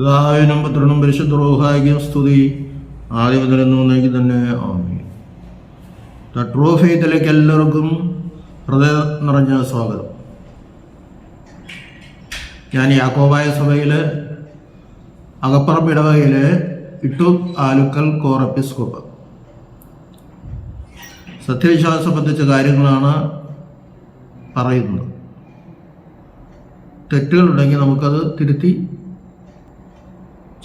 പിതാവിനും പുത്രനും പരിശുദ്ധ റോഹായിക്കും സ്തുതി. ആദ്യം മുതലെന്നും തന്നെ ആമി ട്രൂ ഫെയ്ത്തിലേക്ക് എല്ലാവർക്കും ഹൃദയ നിറഞ്ഞ സ്വാഗതം. ഞാൻ യാക്കോബായ സഭയിൽ അകപ്പുറം ഇടവകയിലെ ഇട്ടു ആലുക്കൽ കോർ എപ്പിസ്കോപ്പ് സത്യവിശ്വാസം സംബന്ധിച്ച കാര്യങ്ങളാണ് പറയുന്നത്. തെറ്റുകളുണ്ടെങ്കിൽ നമുക്കത് തിരുത്തി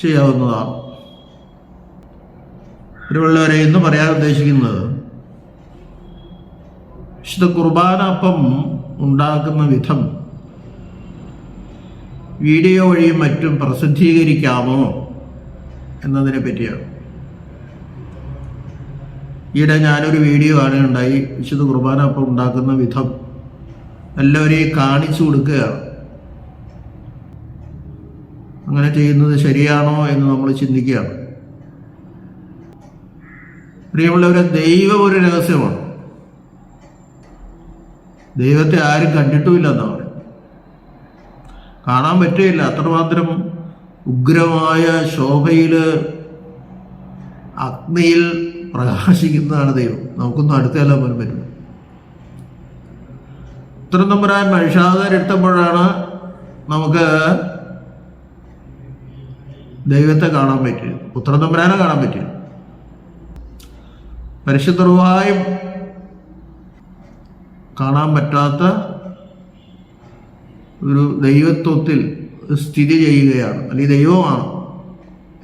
ചെയ്യാവുന്നതാണ് ഒരുവള്ളവരെ ഇന്ന് പറയാൻ ഉദ്ദേശിക്കുന്നത് വിശുദ്ധ കുർബാന അപ്പം ഉണ്ടാക്കുന്ന വിധം വീഡിയോ വഴിയും മറ്റും പ്രസിദ്ധീകരിക്കാമോ എന്നതിനെ പറ്റിയാണ്. ഈയിടെ ഞാനൊരു വീഡിയോ കാണുകയുണ്ടായി. വിശുദ്ധ കുർബാന അപ്പം ഉണ്ടാക്കുന്ന വിധം. എല്ലാവരെയും കാണിച്ചു കൊടുക്കുകയാണ്. അങ്ങനെ ചെയ്യുന്നത് ശരിയാണോ എന്ന് നമ്മൾ ചിന്തിക്കുകയാണ്. പ്രിയമുള്ളവരെ ദൈവം ഒരു രഹസ്യമാണ്. ദൈവത്തെ ആരും കണ്ടിട്ടുമില്ല എന്നാണ് കാണാൻ പറ്റുകയില്ല അത്രമാത്രം ഉഗ്രമായ ശോഭയിൽ അഗ്നിയിൽ പ്രകാശിക്കുന്നതാണ് ദൈവം. നമുക്കൊന്നും അടുത്തെല്ലാം പോലും പറ്റില്ല. ഉത്തരം തമ്പുരാൻ മനുഷ്യാകാരെടുത്തപ്പോഴാണ് നമുക്ക് ദൈവത്തെ കാണാൻ പറ്റില്ല. പുത്രൻ തമ്പുരാനെ കാണാൻ പറ്റില്ല. പരിശുദ്ധർവായും കാണാൻ പറ്റാത്ത ഒരു ദൈവത്വത്തിൽ സ്ഥിതി ചെയ്യുകയാണ്. അല്ലെങ്കിൽ ദൈവമാണ്.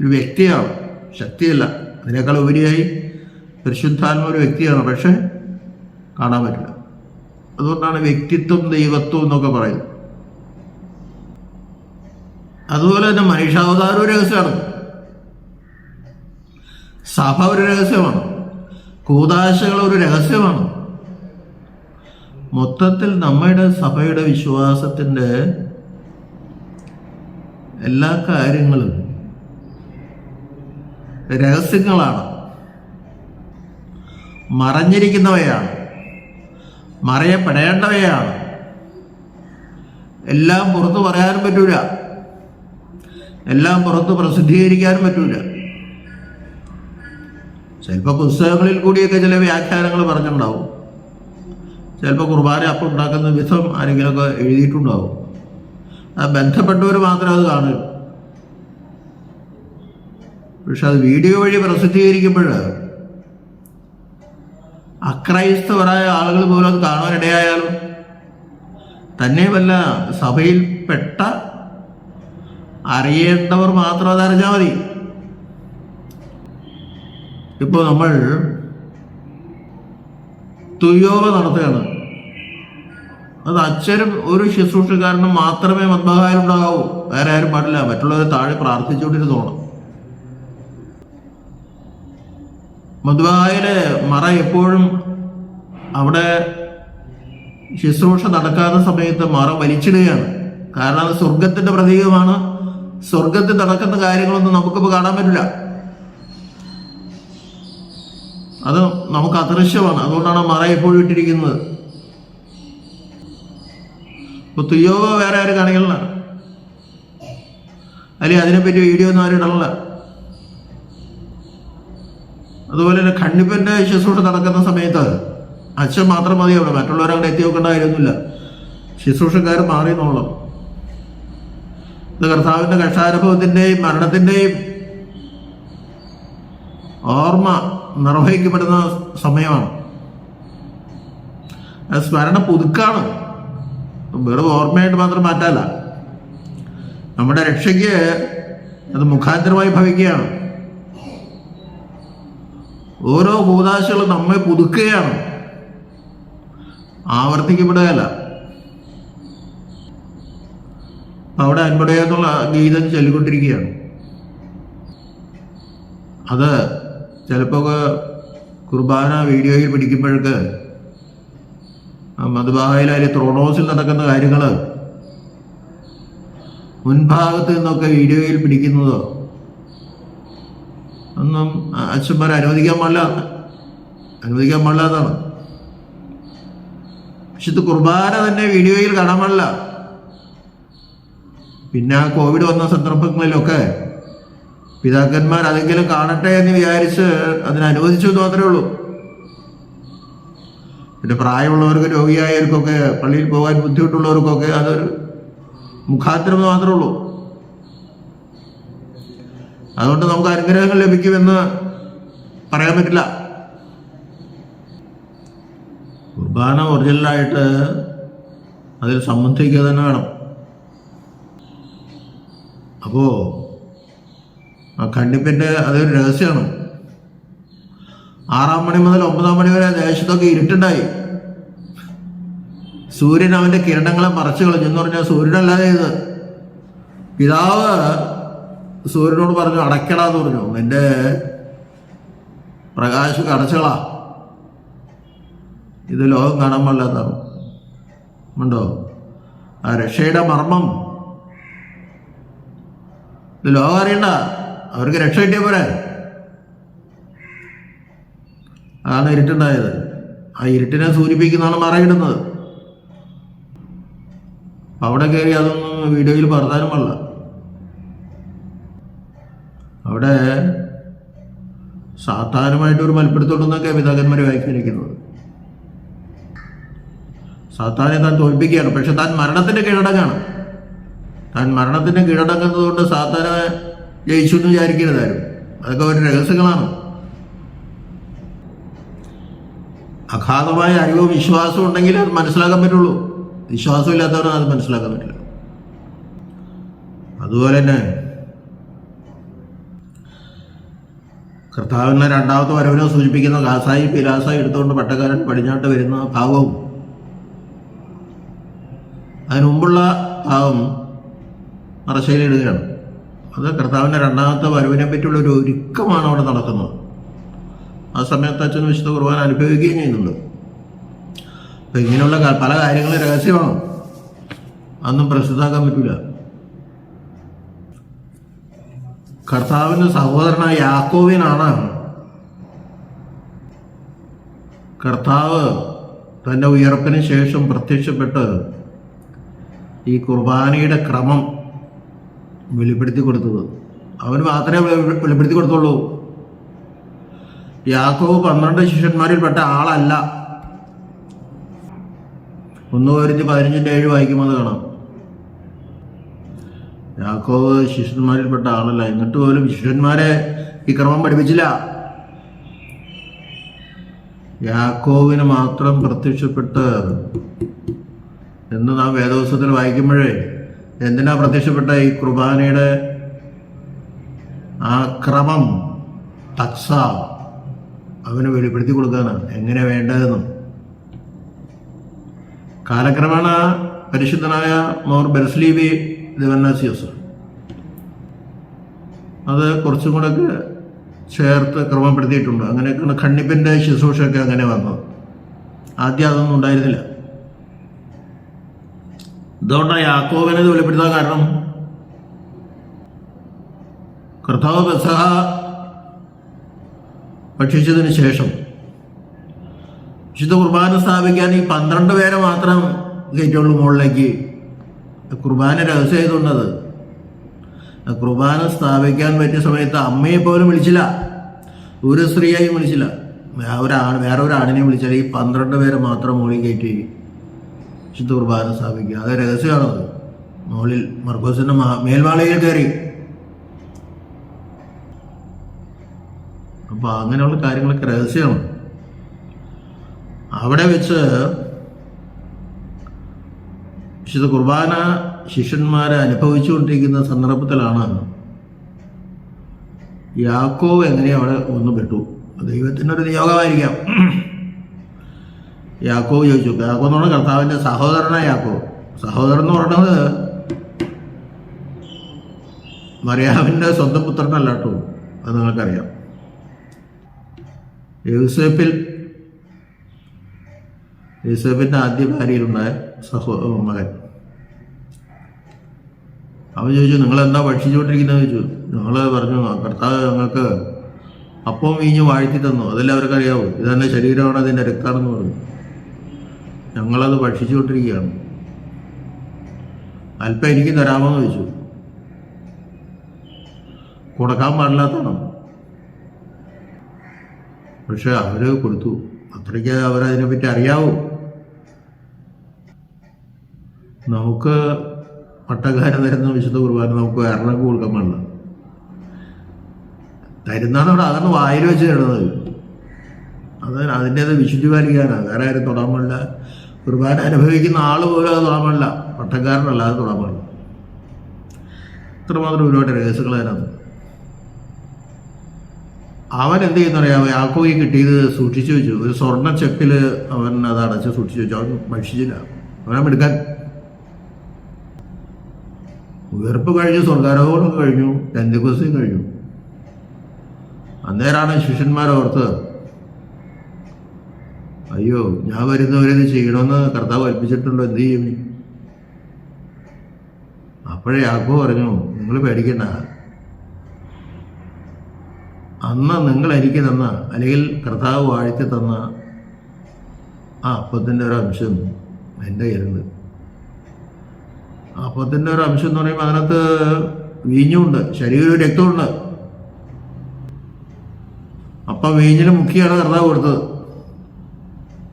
ഒരു വ്യക്തിയാണ്. ശക്തിയല്ല. അതിനേക്കാൾ ഉപരിയായി പരിശുദ്ധാത്മ ഒരു വ്യക്തിയാണ്. പക്ഷെ കാണാൻ പറ്റില്ല. അതുകൊണ്ടാണ് വ്യക്തിത്വം ദൈവത്വം എന്നൊക്കെ പറയുന്നത്. അതുപോലെ തന്നെ മനുഷ്യാവതാരം ഒരു രഹസ്യമാണ്. സഭ ഒരു രഹസ്യമാണ്. കൂതാശകൾ ഒരു രഹസ്യമാണ്. മൊത്തത്തിൽ നമ്മുടെ സഭയുടെ വിശ്വാസത്തിന്റെ എല്ലാ കാര്യങ്ങളും രഹസ്യങ്ങളാണ്. മറഞ്ഞിരിക്കുന്നവയാണ്. മറയപ്പെടേണ്ടവയാണ്. എല്ലാം പുറത്തു പറയാനും പറ്റൂല. എല്ലാം പുറത്ത് പ്രസിദ്ധീകരിക്കാനും പറ്റൂല. ചിലപ്പോൾ പുസ്തകങ്ങളിൽ കൂടിയൊക്കെ ചില വ്യാഖ്യാനങ്ങൾ പറഞ്ഞിട്ടുണ്ടാവും. ചിലപ്പോൾ കുർബാന അപ്പം ഉണ്ടാക്കുന്ന വിധം ആരെങ്കിലുമൊക്കെ എഴുതിയിട്ടുണ്ടാവും. ബന്ധപ്പെട്ടവർ മാത്രമേ അത് കാണും. പക്ഷെ അത് വീഡിയോ വഴി പ്രസിദ്ധീകരിക്കുമ്പോൾ അക്രൈസ്തവരായ ആളുകൾ പോലും അത് കാണാനിടയായാലും തന്നെയുമല്ല സഭയിൽപ്പെട്ട അറിയേണ്ടവർ മാത്രം അതറിഞ്ഞാൽ മതി. ഇപ്പോൾ നമ്മൾ തുയോഗ നടത്തുകയാണ്. അത് അച്ഛനും ഒരു ശുശ്രൂഷക്കാരനും മാത്രമേ മദ്ബഹായിലുണ്ടാകാവൂ വേറെ ആരും പാടില്ല. മറ്റുള്ളവരെ താഴെ പ്രാർത്ഥിച്ചുകൊണ്ടിരുന്നോണം. മദ്ബഹായിലെ മറ എപ്പോഴും അവിടെ ശുശ്രൂഷ നടക്കാത്ത സമയത്ത് മറ വലിച്ചിടുകയാണ്. കാരണം അത് സ്വർഗത്തിന്റെ പ്രതീകമാണ്. സ്വർഗത്തിൽ നടക്കുന്ന കാര്യങ്ങളൊന്നും നമുക്കിപ്പോൾ കാണാൻ പറ്റില്ല. അത് നമുക്ക് അദൃശ്യമാണ്. അതുകൊണ്ടാണ് മറ എപ്പോഴും ഇട്ടിരിക്കുന്നത്. ഇപ്പൊ തുയ്യോവ വേറെ ആരും കാണിക്കണില്ല? അല്ലെങ്കിൽ അതിനെപ്പറ്റി വീഡിയോ ഒന്നും ആരും ഇടണില്ല. അതുപോലെ തന്നെ കണ്ണിപ്പന്റെ ശുശ്രൂഷ നടക്കുന്ന സമയത്ത് അച്ഛൻ മാത്രം മതി അവിടെ. മറ്റുള്ളവരവിടെ എത്തി നോക്കേണ്ട ശുശ്രൂഷക്കാർ മാറി എന്നുള്ളത് ഇത് കർത്താവിന്റെ കക്ഷാനുഭവത്തിന്റെയും മരണത്തിന്റെയും ഓർമ്മ നിർവഹിക്കപ്പെടുന്ന സമയമാണ്. അത് സ്മരണ പുതുക്കാണ്. വെറും ഓർമ്മയായിട്ട് മാത്രം മാറ്റാല നമ്മുടെ രക്ഷയ്ക്ക് അത് മുഖാന്തരമായി ഭവിക്കുകയാണ്. ഓരോ കൂതാശകളും നമ്മെ പുതുക്കുകയാണ്. ആവർത്തിക്കപ്പെടുകയല്ല. അവിടെ അൻപടയെന്നുള്ള ഗീതം ചൊല്ലിക്കൊണ്ടിരിക്കുകയാണ്. അത് ചിലപ്പോൾ കുർബാന വീഡിയോയിൽ പിടിക്കുമ്പോഴേക്ക് മധുബാഹയിലെ ത്രോണോസിൽ നടക്കുന്ന കാര്യങ്ങൾ മുൻഭാഗത്ത് നിന്നൊക്കെ വീഡിയോയിൽ പിടിക്കുന്നതോ ഒന്നും അച്ഛന്മാർ അനുവദിക്കാൻ പാടില്ല. അനുവദിക്കാൻ പാടില്ലാതാണ് ഇത് കുർബാന തന്നെ വീഡിയോയിൽ കാണാൻ പാടില്ല. പിന്നെ ആ കോവിഡ് വന്ന സന്ദർഭങ്ങളിലൊക്കെ പിതാക്കന്മാർ അതെങ്കിലും കാണട്ടെ എന്ന് വിചാരിച്ച് അതിന് അനുവദിച്ചു എന്ന് മാത്രമേ ഉള്ളൂ. പിന്നെ പ്രായമുള്ളവർക്ക് രോഗിയായവർക്കൊക്കെ പള്ളിയിൽ പോകാൻ ബുദ്ധിമുട്ടുള്ളവർക്കൊക്കെ അതൊരു മുഖാന്തരം മാത്രമേ ഉള്ളൂ. അതുകൊണ്ട് നമുക്ക് അനുഗ്രഹങ്ങൾ ലഭിക്കുമെന്ന് പറയാൻ പറ്റില്ല. കുർബാന ഒറിജിനലായിട്ട് അതിൽ സംബന്ധിക്കുക തന്നെ വേണം. അപ്പോൾ ആ കണ്ണിപ്പിന്റെ അതൊരു രഹസ്യമാണ്. ആറാം മണി മുതൽ ഒമ്പതാം മണി വരെ ദേശത്തൊക്കെ ഇരുട്ടുണ്ടായി. സൂര്യൻ അവന്റെ കിരണങ്ങളെ മറച്ചു കളഞ്ഞു. എന്ന് പറഞ്ഞാൽ സൂര്യനല്ലാതെ ഇത് പിതാവ് സൂര്യനോട് പറഞ്ഞു അടയ്ക്കടാന്ന് പറഞ്ഞു. നിന്റെ പ്രകാശം അടച്ചളാ. ഇത് ലോകം കാണാൻ പാടില്ലാത്തതാണ്. ഉണ്ടോ? ആ രക്ഷയുടെ മർമ്മം ഇത് ലോകം അറിയണ്ട. അവർക്ക് രക്ഷ കിട്ടിയ പോരെ. അതാണ് ഇരുട്ടുണ്ടായത്. ആ ഇരുട്ടിനെ സൂചിപ്പിക്കുന്നതാണ് മറയിടുന്നത് അവിടെ കയറി അതൊന്നും വീഡിയോയിൽ പറഞ്ഞാലും അവിടെ സാത്താനുമായിട്ട് ഒരു മൽപ്പിടുത്തോണ്ടെന്നൊക്കെ പിതാക്കന്മാർ വ്യാഖ്യാനിക്കുന്നത്. സാത്താനെ താൻ തോൽപ്പിക്കുകയാണ്. പക്ഷെ താൻ മരണത്തിന്റെ കീഴടങ്ങാണ്. താൻ മരണത്തിന് കീഴടങ്ങുന്നത് കൊണ്ട് സാത്താനെ ജയിച്ചു എന്ന് വിചാരിക്കരുതായിരുന്നു. അതൊക്കെ ഒരു രഹസ്യങ്ങളാണ്. അഗാധമായ അറിവും വിശ്വാസവും ഉണ്ടെങ്കിൽ അത് മനസ്സിലാക്കാൻ പറ്റുള്ളൂ. വിശ്വാസം ഇല്ലാത്തവർ അത് മനസ്സിലാക്കാൻ പറ്റില്ല. അതുപോലെ തന്നെ കർത്താവിനെ രണ്ടാമത്തെ വരവിനെ സൂചിപ്പിക്കുന്ന കാസായി പിലാസായി എടുത്തുകൊണ്ട് പട്ടക്കാരൻ പടിഞ്ഞാട്ട് വരുന്ന ഭാവവും അതിനുമുമ്പുള്ള ഭാവം മറശയിലിടുകയാണ് അത് കർത്താവിന്റെ രണ്ടാമത്തെ വരവിനെ പറ്റിയുള്ള ഒരു ഒരുക്കമാണ് അവിടെ നടക്കുന്നത്. ആ സമയത്ത് അച്ഛൻ വിശുദ്ധ കുർബാന അനുഭവിക്കുകയും ചെയ്യുന്നുണ്ട്. അപ്പം ഇങ്ങനെയുള്ള പല കാര്യങ്ങളും രഹസ്യമാണ്. അന്നും പ്രസിദ്ധാക്കാൻ പറ്റില്ല കർത്താവിന്റെ സഹോദരനായ യാക്കോവിനാണ്. കർത്താവ് തന്റെ ഉയർപ്പിന് ശേഷം പ്രത്യക്ഷപ്പെട്ട് ഈ കുർബാനയുടെ ക്രമം വെളിപ്പെടുത്തി കൊടുത്തത്. അവൻ മാത്രമേ വെളി- വെളിപ്പെടുത്തി കൊടുത്തുള്ളൂ. യാക്കോവ് പന്ത്രണ്ട് ശിഷ്യന്മാരിൽപ്പെട്ട ആളല്ല. ഒന്ന് പോരിഞ്ഞ് പതിനഞ്ചിന്റെ ഏഴ് വായിക്കുമ്പോൾ കാണാം. യാക്കോവ് ശിഷ്യന്മാരിൽപ്പെട്ട ആളല്ല. എന്നിട്ട് പോലും ശിഷ്യന്മാരെ ഈ ക്രമം പഠിപ്പിച്ചില്ല. യാക്കോവിന് മാത്രം പ്രത്യക്ഷപ്പെട്ട് എന്ന് നാം വേദോത്സവത്തിൽ വായിക്കുമ്പോഴേ എന്തിനാ പ്രത്യക്ഷപ്പെട്ട ഈ കുർബാനയുടെ ആ ക്രമം തക്സ അവന് വെളിപ്പെടുത്തി കൊടുക്കാനാണ് എങ്ങനെ വേണ്ടതെന്നും. കാലക്രമേണ പരിശുദ്ധനായ മോർ ബെർസ്ലീബി ദിവന്നാസിയോസ് അത് കുറച്ചും കൂടെ ചേർത്ത് ക്രമപ്പെടുത്തിയിട്ടുണ്ട്. അങ്ങനെയൊക്കെയാണ് ഖണ്ണിപ്പിന്റെ ശുശ്രൂഷയൊക്കെ അങ്ങനെ വന്നത്. ആദ്യം അതൊന്നും ഉണ്ടായിരുന്നില്ല. ഇതുകൊണ്ടാണ് യാക്കോബിനെ വെളിപ്പെടുത്താൻ കാരണം? കർത്താവ് പെസഹ ഭക്ഷിച്ചതിന് ശേഷം വിശുദ്ധ കുർബാന സ്ഥാപിക്കാൻ ഈ പന്ത്രണ്ട് പേരെ മാത്രം കയറ്റുള്ളൂ മുകളിലേക്ക്. കുർബാന രഹസ്യം ചെയ്തുകൊണ്ടത് കുർബാന സ്ഥാപിക്കാൻ പറ്റിയ സമയത്ത് അമ്മയെ പോലും വിളിച്ചില്ല. ഒരു സ്ത്രീയെയും വിളിച്ചില്ല. ഒരാണ് വേറെ ആണിനെയും വിളിച്ചാൽ ഈ പന്ത്രണ്ട് പേരെ മാത്രം മുകളിൽ കയറ്റി. വിശുദ്ധ കുർബാന സ്ഥാപിക്കുക. അത് രഹസ്യമാണത്. മുകളിൽ മർക്കോസിന്റെ മഹാ- മേൽവാളയിൽ കയറി. അപ്പോൾ അങ്ങനെയുള്ള കാര്യങ്ങളൊക്കെ രഹസ്യമാണ്. അവിടെ വെച്ച് വിശുദ്ധ കുർബാന ശിഷ്യന്മാരെ അനുഭവിച്ചുകൊണ്ടിരിക്കുന്ന സന്ദർഭത്തിലാണ് യാക്കോവ് എങ്ങനെയാണ് അവിടെ ഒന്ന് പെട്ടു? ദൈവത്തിന്റെ ഒരു നിയോഗമായിരിക്കാം. യാക്കോവ് ചോദിച്ചു. യാക്കോ എന്ന് പറഞ്ഞാൽ കർത്താവിന്റെ സഹോദരനായ യാക്കോ. സഹോദരൻ എന്ന് പറയുന്നത് മറിയാവിന്റെ സ്വന്തം പുത്രനല്ല കേട്ടോ. അത് നിങ്ങൾക്കറിയാം. യൂസഫിൽ യൂസഫിന്റെ ആദ്യ ഭാര്യയിലുണ്ടായ സഹോ മകൻ. അവൻ ചോദിച്ചു നിങ്ങൾ എന്താ ഭക്ഷിച്ചുകൊണ്ടിരിക്കുന്നത്? ചോദിച്ചു. ഞങ്ങൾ പറഞ്ഞു കർത്താവ് ഞങ്ങൾക്ക് അപ്പം വീഞ്ഞ് വാഴ്ത്തി തന്നു. അതെല്ലാം അവർക്കറിയാവൂ. ഇതെന്റെ ശരീരമാണ് അതിന്റെ രക്താണെന്ന് പറഞ്ഞു. ഞങ്ങളത് ഭക്ഷിച്ചുകൊണ്ടിരിക്കുകയാണ്. അല്പം എനിക്ക് തരാമോ എന്ന് ചോദിച്ചു. കൊടുക്കാൻ പാടില്ലാത്തതാണ് പക്ഷെ അവർ കൊടുത്തു. അത്രയ്ക്ക് അവരതിനെപ്പറ്റി അറിയാവൂ. നമുക്ക് പട്ടക്കാരൻ തരുന്ന വിശുദ്ധ കുർബാന നമുക്ക് വേറെ കൊടുക്കാൻ പാടില്ല. തരുന്നതോടെ അതാണ് വായിൽ വെച്ച് തരുന്നത്. അത് അതിന്റേത് വിശുദ്ധി പാലിക്കാനാണ്. വേറെ ആരും തൊടാൻ പാടില്ല. കുർബാന അനുഭവിക്കുന്ന ആൾ പോലും അത് തൊടാൻ പാടില്ല പട്ടക്കാരനല്ല അത് തൊടാൻ ഇത്രമാത്രം ഒരുപാട് രഹസ്യങ്ങൾ അതിനകത്ത്. അവൻ എന്ത് ചെയ്യുന്നറിയാമോ ഈ കിട്ടിയത് സൂക്ഷിച്ചു വെച്ചു. ഒരു സ്വർണ ചെക്കിൽ അവൻ അത് അടച്ച് സൂക്ഷിച്ചു വെച്ചു. അവൻ ഭക്ഷിച്ചില്ല അവനെ എടുക്കാൻ ഉയർപ്പ് കഴിഞ്ഞു സ്വർഗാരോഹണം കഴിഞ്ഞു രഞ്ജകുസ്യം കഴിഞ്ഞു. അന്നേരമാണ് ശിഷ്യന്മാർ ഓർത്ത് അയ്യോ ഞാൻ വരുന്നവരിത് ചെയ്യണമെന്ന് കർത്താവ് കൽപ്പിച്ചിട്ടുണ്ടോ? എന്ത് ചെയ്യും? ഇനി?" അപ്പോഴേ ആക്കോ പറഞ്ഞു നിങ്ങൾ പേടിക്കണ്ട. അന്ന് നിങ്ങൾ എനിക്ക് തന്ന അല്ലെങ്കിൽ കർത്താവ് വാഴ്ത്തി തന്ന ആ അപ്പത്തിന്റെ ഒരു അംശം എന്റെ കയ്യിലുണ്ട്. അപ്പത്തിന്റെ ഒരു അംശം എന്ന് പറയുമ്പോൾ അതിനകത്ത് വീഞ്ഞുണ്ട് ശരീരവും രക്തമുണ്ട് അപ്പം വീഞ്ഞിന് മുഖ്യമാണ് കർത്താവ് കൊടുത്തത്.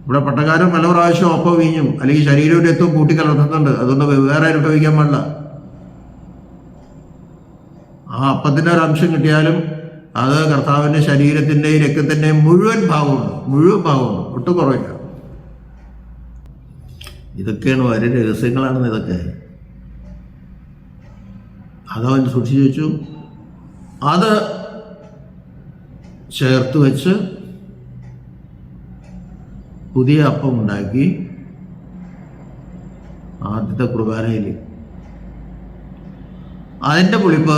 ഇവിടെ പട്ടക്കാരൻ പല പ്രാവശ്യം ഒപ്പം വീഞ്ഞും. അല്ലെങ്കിൽ ശരീരവും രക്തവും കൂട്ടിക്കലർത്തുന്നുണ്ട് അതുകൊണ്ട് വേറെ അനുഭവിക്കാൻ പാടില്ല. ആ അപ്പത്തിന്റെ ഒരു അംശം കിട്ടിയാലും അത് കർത്താവിന്റെ ശരീരത്തിന്റെയും രക്തത്തിന്റെയും മുഴുവൻ ഭാഗമുണ്ട് മുഴുവൻ ഭാഗമുണ്ട് ഒട്ടും കുറവില്ല. ഇതൊക്കെയാണ് വളരെ രഹസ്യങ്ങളാണ് ഇതൊക്കെ. അതവൻ സൂക്ഷിച്ചു വെച്ചു. അത് ചേർത്ത് വെച്ച് പുതിയ അപ്പം ഉണ്ടാക്കി ആദ്യത്തെ കുർബാനയിൽ അതിന്റെ പുളിപ്പ്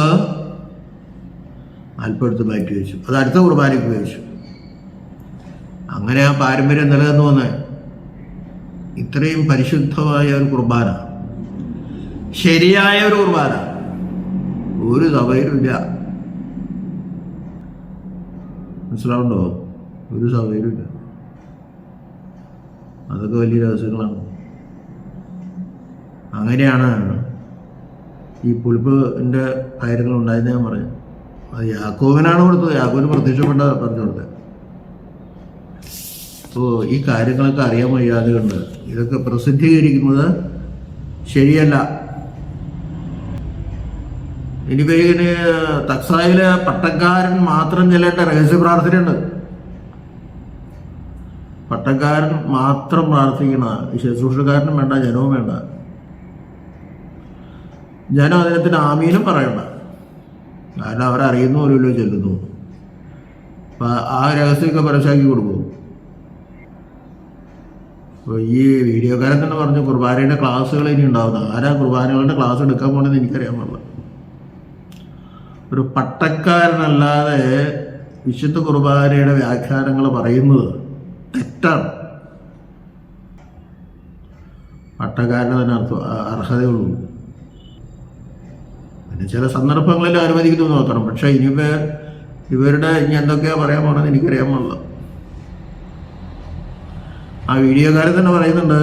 അല്പടുത്ത് മാറ്റി വെച്ചു. അത് അടുത്ത കുർബാനയ്ക്ക് ഉപയോഗിച്ചു. അങ്ങനെ ആ പാരമ്പര്യം നിലനിന്ന് വന്ന്. ഇത്രയും പരിശുദ്ധമായ ഒരു കുർബാന. ശരിയായ ഒരു കുർബാന. ഒരു സഭയിലുമില്ല മനസ്സിലാവുണ്ടോ ഒരു സഭയിലും ഇല്ല. അതൊക്കെ വലിയ രഹസ്യങ്ങളാണ് അങ്ങനെയാണ് ഈ പുളിപ്പിന്റെ കാര്യങ്ങൾ ഉണ്ടായെന്ന് ഞാൻ പറഞ്ഞു. അത് യാക്കോവിനാണ് കൊടുത്തത്. യാക്കോവിന് പ്രത്യക്ഷപ്പെട്ട പറഞ്ഞു കൊടുത്തത്. അപ്പോൾ ഈ കാര്യങ്ങളൊക്കെ അറിയാൻ വയ്യാതെ കൊണ്ട് ഇതൊക്കെ പ്രസിദ്ധീകരിക്കുന്നത് ശരിയല്ല. ഇനി ഇതിന് തക്സായിലെ പട്ടക്കാരൻ മാത്രം ചെല്ലേണ്ട രഹസ്യ പ്രാർത്ഥനയുണ്ട്. പട്ടക്കാരൻ മാത്രം പ്രാർത്ഥിക്കണ ശുശ്രൂഷക്കാരനും വേണ്ട ജനവും വേണ്ട. ജനം അതിനത്തിന് ആമീനും പറയണ്ട. കാരണം അവരറിയുന്ന പോലുമല്ലോ ചെല്ലുന്നു അപ്പൊ ആ രഹസ്യമൊക്കെ പരസ്യമാക്കി കൊടുക്കും. അപ്പോൾ ഈ വീഡിയോക്കാരൻ തന്നെ പറഞ്ഞു കുർബാനയുടെ ക്ലാസ്സുകൾ ഇനി ഉണ്ടാവുന്നത് ആരാ കുർബാനകളുടെ ക്ലാസ് എടുക്കാൻ പോണെന്ന് എനിക്കറിയാൻ പാടില്ല. ഒരു പട്ടക്കാരനല്ലാതെ വിശുദ്ധ കുർബാനയുടെ വ്യാഖ്യാനങ്ങൾ പറയുന്നത് തെറ്റാണ് പട്ടക്കാരന് തന്നെ അർത്ഥം അർഹതയുള്ളൂ. പിന്നെ ചില സന്ദർഭങ്ങളിൽ അനുവദിക്കുന്നു നോക്കണം പക്ഷെ ഇനിയിപ്പോ ഇവരുടെ ഇനി എന്തൊക്കെയാ പറയാൻ പോണെന്ന് എനിക്കറിയാൻ പാടില്ല. ആ വീഡിയോക്കാരൻ തന്നെ പറയുന്നുണ്ട്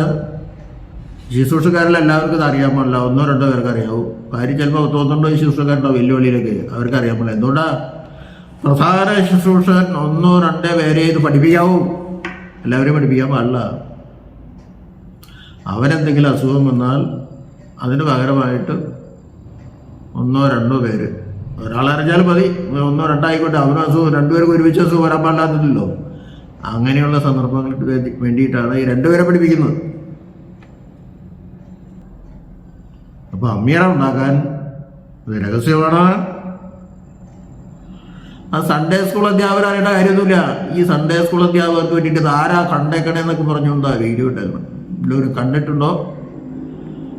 ശുശ്രൂഷക്കാരിൽ എല്ലാവർക്കും അറിയാൻ പാടില്ല. ഒന്നോ രണ്ടോ പേർക്ക് അറിയാവൂ. കാര്യം ചിലപ്പോൾ തോന്നുന്നുണ്ടോ ശുശ്രൂഷക്കാരുണ്ടോ വെല്ലുവിളിയിലൊക്കെ അവർക്ക് അറിയാൻ പാടില്ല. എന്തുകൊണ്ടാ? പ്രധാന ശുശ്രൂഷകൻ ഒന്നോ രണ്ടോ പേരെ ഇത് പഠിപ്പിക്കാവൂ. എല്ലാവരെയും പഠിപ്പിക്കാൻ പാടില്ല. അവനെന്തെങ്കിലും അസുഖം വന്നാൽ അതിന് പകരമായിട്ട് ഒന്നോ രണ്ടോ പേര്. ഒരാളറിഞ്ഞാൽ മതി. ഒന്നോ രണ്ടായിക്കോട്ടെ. അവനും അസുഖം രണ്ടുപേർക്ക് ഒരുമിച്ച് അസുഖം വരാൻ പാടില്ലാത്തതില്ലോ. അങ്ങനെയുള്ള സന്ദർഭങ്ങൾക്ക് വേണ്ടി വേണ്ടിയിട്ടാണ് ഈ രണ്ടുപേരെ പഠിപ്പിക്കുന്നത്. അപ്പോൾ അമ്മീറ ഉണ്ടാക്കാൻ രഹസ്യമാണ്. ആ സൺഡേ സ്കൂൾ അധ്യാപകർ അറിയേണ്ട കാര്യമൊന്നുമില്ല. ഈ സൺഡേ സ്കൂൾ അധ്യാപകർക്ക് വേണ്ടിയിട്ട് ആരാ കണ്ടേക്കണേ എന്നൊക്കെ പറഞ്ഞുകൊണ്ടാ വീഡിയോ ഇട്ടേക്കണം എല്ലാവരും കണ്ടിട്ടുണ്ടോ?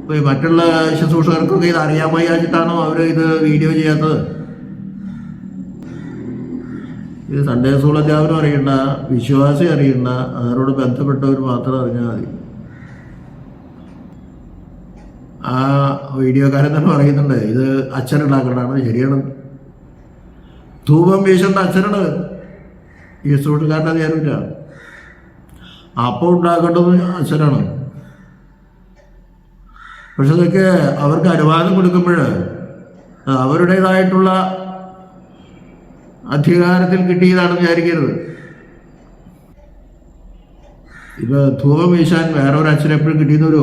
ഇപ്പൊ ഈ മറ്റുള്ള ശുശ്രൂഷകർക്കൊക്കെ ഇത് അറിയാൻ വയ്യാച്ചിട്ടാണോ അവർ ഇത് വീഡിയോ ചെയ്യാത്തത്? ഇത് സൺഡേ സ്കൂൾ അധ്യാപനം അറിയണ്ട വിശ്വാസി അറിയണ്ട അവരോട് ബന്ധപ്പെട്ടവർ മാത്രം അറിഞ്ഞാൽ മതി. ആ വീഡിയോക്കാരൻ തന്നെ പറയുന്നുണ്ട് ഇത് അച്ഛനുണ്ടാക്കേണ്ടതാണ് ശരിയാണ്. ധൂപം വീശേണ്ട അച്ഛനാണ് ഈ സുഹൃത്തുക്കാരന്റെ അധികാരമില്ല അപ്പം ഉണ്ടാക്കേണ്ടത് അച്ഛനാണ്. പക്ഷെ ഇതൊക്കെ അവർക്ക് അനുവാദം കൊടുക്കുമ്പോൾ അവരുടേതായിട്ടുള്ള അധികാരത്തിൽ കിട്ടിയതാണെന്ന് വിചാരിക്കരുത്. ഇപ്പൊ ധൂപം വീശാൻ വേറെ ഒരു അച്ഛനെ എപ്പോഴും കിട്ടിയെന്നവരോ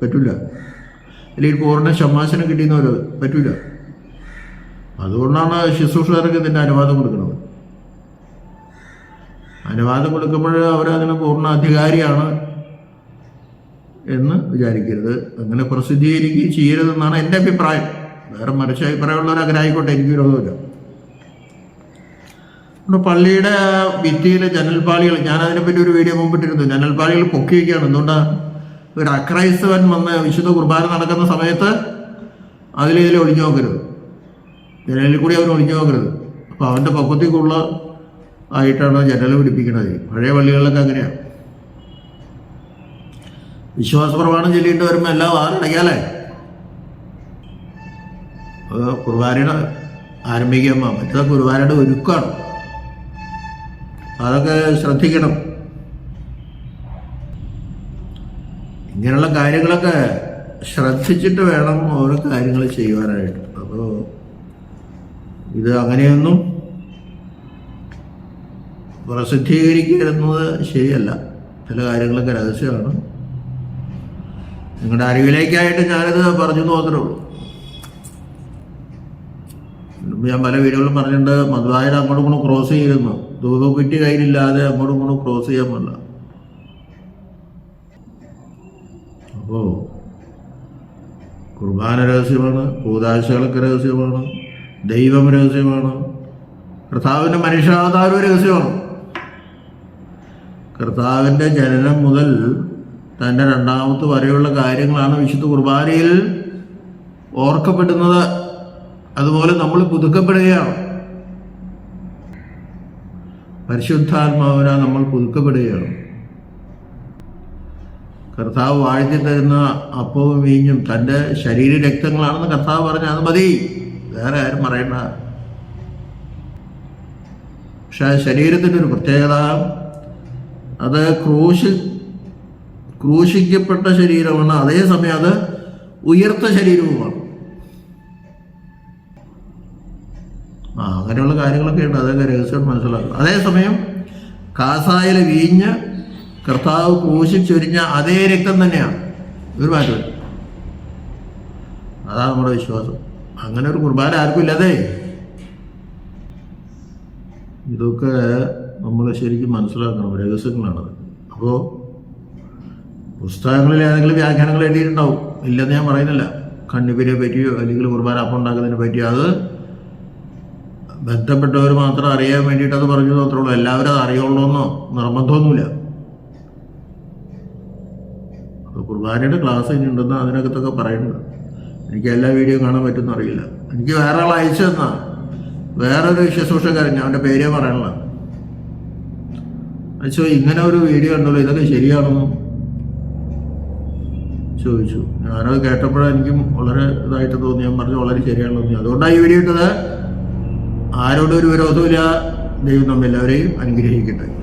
പറ്റില്ല അല്ലെങ്കിൽ പൂർണ ശമാശനം കിട്ടിയെന്നവരോ പറ്റില്ല അതുകൊണ്ടാണ് ശുശ്രൂഷകർക്ക് ഇതിന്റെ അനുവാദം കൊടുക്കുന്നത്. അനുവാദം കൊടുക്കുമ്പോൾ അവരതിന് പൂർണ അധികാരിയാണ് എന്ന് വിചാരിക്കരുത്. അങ്ങനെ പ്രസിദ്ധീകരിക്കുകയും ചെയ്യരുതെന്നാണ് എന്റെ അഭിപ്രായം. വേറെ മറിച്ച് അഭിപ്രായമുള്ളവർ അങ്ങനെ ആയിക്കോട്ടെ എനിക്ക് വിരോധമില്ല. പള്ളിയുടെ ഭിത്തിയിലെ ജനൽപാളികൾ ഞാൻ അതിനെപ്പറ്റി ഒരു വീഡിയോ മുമ്പിട്ടിരുന്നു. ജനൽപാളികൾ പൊക്കി വയ്ക്കുകയാണ് എന്തുകൊണ്ട്? ഒരു അക്രൈസ്തവൻ വന്ന് വിശുദ്ധ കുർബാന നടക്കുന്ന സമയത്ത് അതിലിതിൽ ഒളിഞ്ഞു നോക്കരുത്. ജനലിൽ കൂടി അവൻ ഒളിഞ്ഞു നോക്കരുത് അപ്പോൾ അവന്റെ പക്വത്തിക്കുള്ള ആയിട്ടാണ് ജനൽ പിടിപ്പിക്കുന്നത് പഴയ പള്ളികളിലൊക്കെ അങ്ങനെയാണ് വിശ്വാസ പ്രമാണം ചൊല്ലിയിട്ട് വരുമ്പോൾ എല്ലാം ആരടയ്ക്കാലേ അത് കുർബാനയുടെ ആരംഭിക്കുമ്പോൾ മറ്റേത് കുർബാനയുടെ ഒരുക്കാണ്. അതൊക്കെ ശ്രദ്ധിക്കണം. ഇങ്ങനെയുള്ള കാര്യങ്ങളൊക്കെ ശ്രദ്ധിച്ചിട്ട് വേണം ഓരോ കാര്യങ്ങൾ ചെയ്യുവാനായിട്ട്. അപ്പോൾ ഇത് അങ്ങനെയൊന്നും പ്രസിദ്ധീകരിക്കുന്നത് ശരിയല്ല. ചില കാര്യങ്ങളൊക്കെ രഹസ്യമാണ്. നിങ്ങളുടെ അറിവിലേക്കായിട്ട് ഞാനിത് പറഞ്ഞു മാത്രമേ ഉള്ളൂ. ഞാൻ പല വീടുകളും പറഞ്ഞിട്ടുണ്ട് മധുവായ അങ്ങോട്ടും ഇങ്ങോട്ടും ക്രോസ് ചെയ്തിരുന്നു ധൂപക്കുറ്റി കയ്യിലില്ലാതെ അങ്ങോട്ടും ഇങ്ങോട്ടും ക്രോസ് ചെയ്യാൻ പറ്റില്ല അപ്പോൾ കുർബാന രഹസ്യമാണ് കൂതാശകളൊക്കെ രഹസ്യമാണ്. ദൈവം രഹസ്യമാണ് കർത്താവിന്റെ മനുഷ്യാവതാരം രഹസ്യമാണ്. കർത്താവിന്റെ ജനനം മുതൽ തന്റെ രണ്ടാമത്തെ വരെയുള്ള കാര്യങ്ങളാണ് വിശുദ്ധ കുർബാനയിൽ ഓർക്കപ്പെടുന്നത്. അതുപോലെ നമ്മൾ പുതുക്കപ്പെടുകയാണ്. പരിശുദ്ധാത്മാവിനാ നമ്മൾ പുതുക്കപ്പെടുകയാണ്. കർത്താവ് വാഴ്ത്തി തരുന്ന അപ്പവും വീഞ്ഞും തന്റെ ശരീര രക്തങ്ങളാണെന്ന് കർത്താവ് പറഞ്ഞാൽ അത് മതി. വേറെ ആരും പറയണ്ട. പക്ഷെ അത് ശരീരത്തിന്റെ ഒരു പ്രത്യേകത. അത് ക്രൂശി ക്രൂശിക്കപ്പെട്ട ശരീരമാണ്. അതേസമയം അത് ഉയർത്ത ശരീരവുമാണ്. ആ അങ്ങനെയുള്ള കാര്യങ്ങളൊക്കെ ഉണ്ട്. അതൊക്കെ രഹസ്യം മനസ്സിലാക്കും അതേസമയം കാസായിലെ വീഞ്ഞ് കർത്താവ് ക്രൂശിച്ചൊരിഞ്ഞ അതേ രക്തം തന്നെയാണ്. ഒരു മാറ്റമില്ല അതാണ് നമ്മുടെ വിശ്വാസം. അങ്ങനെ ഒരു കുർബാന ആർക്കും ഇല്ലാതെ. ഇതൊക്കെ നമ്മൾ ശരിക്കും മനസ്സിലാക്കണം രഹസ്യങ്ങളാണത്. അപ്പോൾ പുസ്തകങ്ങളിൽ ഏതെങ്കിലും വ്യാഖ്യാനങ്ങൾ എഴുതിയിട്ടുണ്ടാവും. ഇല്ലെന്ന് ഞാൻ പറയുന്നില്ല. കണ്ണിപ്പിനെ പറ്റിയോ അല്ലെങ്കിൽ കുർബാന അപ്പം ഉണ്ടാക്കുന്നതിനെ പറ്റിയോ അത് ബന്ധപ്പെട്ടവർ മാത്രം അറിയാൻ വേണ്ടിയിട്ട് അത് പറഞ്ഞു മാത്രമേ ഉള്ളൂ. എല്ലാവരും അത് അറിയുള്ളൂന്നോ? നിർബന്ധമൊന്നുമില്ല. കുർബാനയുടെ ക്ലാസ് ഇനി ഉണ്ടെന്ന് അതിനകത്തൊക്കെ പറയുന്നുണ്ട്. എനിക്ക് എല്ലാ വീഡിയോ കാണാൻ പറ്റുമെന്ന് അറിയില്ല. എനിക്ക് വേറെ ആൾ അയച്ചു തന്നാ. വേറൊരു ശുശ്രൂഷക്കാരൻ അവന്റെ പേരേ പറയണില്ല അച്ഛോ ഇങ്ങനെ ഒരു വീഡിയോ ഉണ്ടല്ലോ ഇതൊക്കെ ശരിയാണോ? ചോദിച്ചു. ഞാനത് കേട്ടപ്പോഴാണ് എനിക്കും വളരെ ഇതായിട്ട് തോന്നി. ഞാൻ പറഞ്ഞു വളരെ ശരിയാണെന്ന് തോന്നി. അതുകൊണ്ടാണ് ഈ വീഡിയോ ഇട്ടത്. ആരോടും ഒരു വിരോധമില്ല ദൈവം നമ്മെല്ലാവരെയും അനുഗ്രഹിക്കട്ടെ.